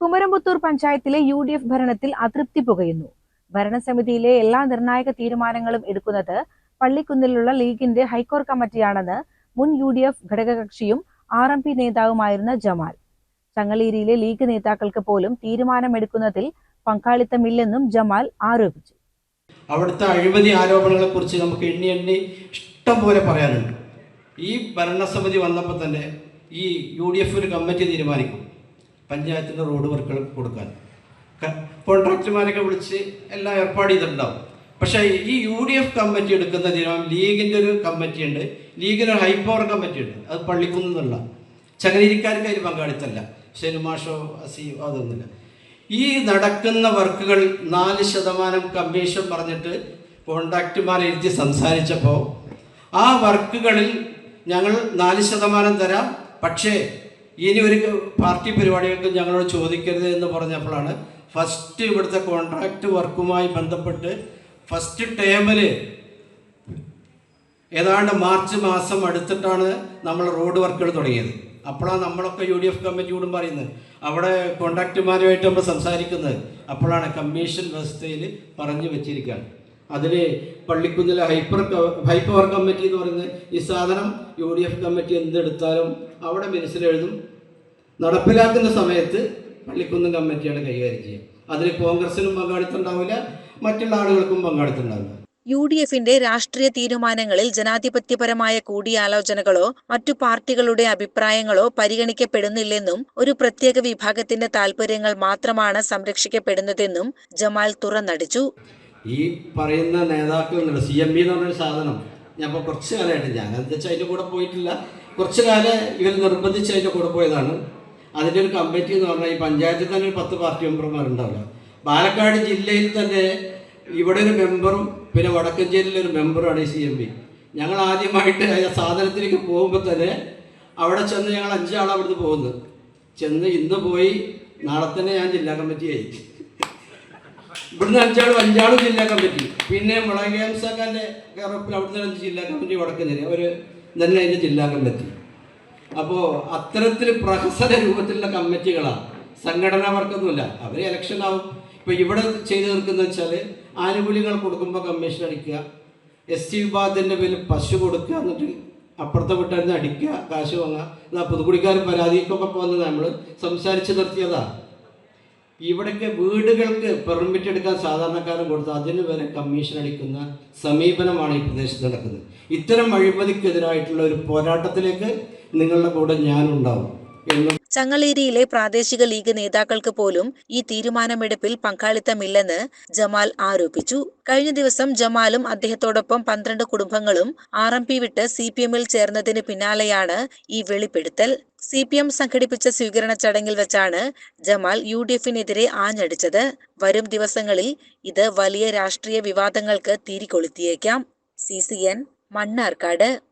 കുമരംപുത്തൂർ പഞ്ചായത്തിലെ U D F ഭരണത്തിൽ അതൃപ്തി പുകയുന്നു. ഭരണസമിതിയിലെ എല്ലാ നിർണായക തീരുമാനങ്ങളും എടുക്കുന്നത് പള്ളിക്കുന്നിലുള്ള ലീഗിന്റെ ഹൈക്കോർ കമ്മിറ്റിയാണെന്ന് മുൻ യു ഡി എഫ് ഘടകകക്ഷിയും ആർ എം പി നേതാവുമായിരുന്ന ജമാൽ. ചങ്ങലേരിയിലെ ലീഗ് നേതാക്കൾക്ക് പോലും തീരുമാനമെടുക്കുന്നതിൽ പങ്കാളിത്തമില്ലെന്നും ജമാൽ ആരോപിച്ചു. അവിടുത്തെ അഴിമതി ആരോപണങ്ങളെ കുറിച്ച് നമുക്ക് എണ്ണി എണ്ണി ഇഷ്ടം പോലെ പറയാനുണ്ട്. ഈ ഭരണസമിതി വന്നപ്പോൾ തന്നെ ഈ യു ഡി എഫ് ഒരു കമ്മിറ്റി തീരുമാനിക്കും. പഞ്ചായത്തിന്റെ റോഡ് വർക്കുകൾ കൊടുക്കാൻ. കോൺട്രാക്ടർമാരൊക്കെ വിളിച്ച് എല്ലാം ഏർപ്പാട് ചെയ്തിട്ടുണ്ടാവും പക്ഷേ ഈ യു ഡി എഫ് കമ്മിറ്റി എടുക്കുന്ന തീരുമാനം ലീഗിന്റെ ഒരു കമ്മിറ്റി ഉണ്ട് ലീഗിന് ഒരു ഹൈപ്പവർ കമ്മിറ്റി ഉണ്ട് അത് പള്ളിക്കുന്നുള്ള ചങ്ങനീരിക്കാർക്ക് അതിൽ പങ്കാളിത്തല്ല. ഷെനുമാഷോ അസീം അതൊന്നുമില്ല. ഈ നടക്കുന്ന വർക്കുകൾ നാല് ശതമാനം കമ്മീഷൻ പറഞ്ഞിട്ട് കോൺട്രാക്റ്റുമാരെ എഴുതി സംസാരിച്ചപ്പോൾ ആ വർക്കുകളിൽ ഞങ്ങൾ നാല് ശതമാനം തരാം. പക്ഷേ ഇനി ഒരു പാർട്ടി പരിപാടികൾക്ക് ഞങ്ങളോട് ചോദിക്കരുത് എന്ന് പറഞ്ഞപ്പോഴാണ് ഫസ്റ്റ് ഇവിടുത്തെ കോൺട്രാക്ട് വർക്കുമായി ബന്ധപ്പെട്ട് ഫസ്റ്റ് ടേമിൽ ഏതാണ്ട് മാർച്ച് മാസം അടുത്തിട്ടാണ് നമ്മൾ റോഡ് വർക്കുകൾ തുടങ്ങിയത്. അപ്പോഴാണ് നമ്മളൊക്കെ യു ഡി എഫ് കമ്മിറ്റിയോടും പറയുന്നത്. അവിടെ കോൺട്രാക്റ്റുമാരുമായിട്ട് നമ്മൾ സംസാരിക്കുന്നത്. അപ്പോഴാണ് കമ്മീഷൻ വ്യവസ്ഥയിൽ പറഞ്ഞു വെച്ചിരിക്കുകയാണ്. അതിൽ പള്ളിക്കുന്നിലെ ഹൈപ്പർ ഹൈപ്പവർ കമ്മിറ്റി എന്ന് പറയുന്നത് ഈ സാധനം യു ഡി എഫ് കമ്മിറ്റി എന്തെടുത്താലും അവിടെ മിനിസിൽ എഴുതും. നടപ്പിലാക്കുന്ന സമയത്ത് പള്ളിക്കുന്നും കമ്മിറ്റിയാണ് കൈകാര്യം ചെയ്യുക. അതിൽ കോൺഗ്രസിനും പങ്കാളിത്തമുണ്ടാവില്ല മറ്റുള്ള ആളുകൾക്കും പങ്കാളിത്തമുണ്ടാവില്ല യു ഡി എഫിന്റെ രാഷ്ട്രീയ തീരുമാനങ്ങളിൽ ജനാധിപത്യപരമായ കൂടിയാലോചനകളോ മറ്റു പാർട്ടികളുടെ അഭിപ്രായങ്ങളോ പരിഗണിക്കപ്പെടുന്നില്ലെന്നും ഒരു പ്രത്യേക വിഭാഗത്തിന്റെ താൽപര്യങ്ങൾ മാത്രമാണ് സംരക്ഷിക്കപ്പെടുന്നതെന്നും ജമാൽ തുറന്നടിച്ചു. ഈ പറയുന്ന നേതാക്കൾ സി എം ബി എന്ന് പറഞ്ഞൊരു സാധനം. ഞാൻ ഇപ്പോൾ കുറച്ച് കാലമായിട്ട് ഞാൻ എന്താ വെച്ചാൽ അതിന്റെ കൂടെ പോയിട്ടില്ല. കുറച്ച് കാലം ഇവർ നിർബന്ധിച്ച് അതിന്റെ കൂടെ പോയതാണ്. അതിന്റെ ഒരു കമ്മിറ്റി എന്ന് പറഞ്ഞാൽ ഈ പഞ്ചായത്തിൽ തന്നെ ഒരു പത്ത് പാർട്ടി മെമ്പർമാരുണ്ടാവില്ല. പാലക്കാട് ജില്ലയിൽ തന്നെ ഇവിടെ ഒരു മെമ്പറും പിന്നെ വടക്കഞ്ചേരിയിലെ ഒരു മെമ്പറുമാണ് ഈ സി എം പി ഞങ്ങൾ ആദ്യമായിട്ട് സാധനത്തിലേക്ക് പോകുമ്പോൾ തന്നെ അവിടെ ചെന്ന് ഞങ്ങൾ അഞ്ചാളാണ് അവിടുന്ന് പോകുന്നത്. ചെന്ന് ഇന്ന് പോയി നാളെ തന്നെ ഞാൻ ജില്ലാ കമ്മിറ്റിയായി ഇവിടുന്ന് അഞ്ചാളും അഞ്ചാളും ജില്ലാ കമ്മിറ്റി പിന്നെ മുളകേംസക്കാന്റെ കറപ്പിൽ അവിടുത്തെ അഞ്ച് ജില്ലാ കമ്മിറ്റി വടക്കഞ്ചേരി അവർ തന്നെ അതിന്റെ ജില്ലാ കമ്മിറ്റി അപ്പോൾ അത്തരത്തിൽ പ്രഹസന രൂപത്തിലുള്ള കമ്മിറ്റികളാണ് സംഘടനാ വർക്കൊന്നുമില്ല അവർ ഇലക്ഷൻ ആവും. ഇപ്പോൾ ഇവിടെ ചെയ്തു തീർക്കുന്ന വെച്ചാൽ ആനുകൂല്യങ്ങൾ കൊടുക്കുമ്പോൾ കമ്മീഷൻ അടിക്കുക. എസ് ടി വിഭാഗത്തിന്റെ പേരിൽ പശു കൊടുക്കുക എന്നിട്ട് അപ്പുറത്തെ വീട്ടിൽ അടിക്കുക കാശ് വാങ്ങുക. എന്നാ പുതുക്കുടിക്കാർ പരാതിക്കൊക്കെ പോകുന്നത് നമ്മൾ സംസാരിച്ച് നിർത്തിയതാണ് ഇവിടൊക്കെ വീടുകൾക്ക് പെർമിറ്റ് എടുക്കാൻ സാധാരണക്കാരൻ കൊടുത്ത് അതിന് വരെ കമ്മീഷൻ അടിക്കുന്ന സമീപനമാണ് ഈ പ്രദേശത്ത് നടക്കുന്നത്. ഇത്തരം അഴിമതിക്കെതിരായിട്ടുള്ള ഒരു പോരാട്ടത്തിലേക്ക് നിങ്ങളുടെ കൂടെ ഞാനുണ്ടാവും എന്നും ചങ്ങലേരിയിലെ പ്രാദേശിക ലീഗ് നേതാക്കൾക്ക് പോലും ഈ തീരുമാനമെടുപ്പിൽ പങ്കാളിത്തമില്ലെന്ന് ജമാൽ ആരോപിച്ചു. കഴിഞ്ഞ ദിവസം ജമാലും അദ്ദേഹത്തോടൊപ്പം പന്ത്രണ്ട് കുടുംബങ്ങളും ആർ എം പി വിട്ട് സി പി എമ്മിൽ ചേർന്നതിന് പിന്നാലെയാണ് ഈ വെളിപ്പെടുത്തൽ. സി പി എം സംഘടിപ്പിച്ച സ്വീകരണ ചടങ്ങിൽ വെച്ചാണ് ജമാൽ യു ഡി എഫിനെതിരെ ആഞ്ഞടിച്ചത്. വരും ദിവസങ്ങളിൽ ഇത് വലിയ രാഷ്ട്രീയ വിവാദങ്ങൾക്ക് തീരികൊളുത്തിയേക്കാം. C C N Mannarkkad.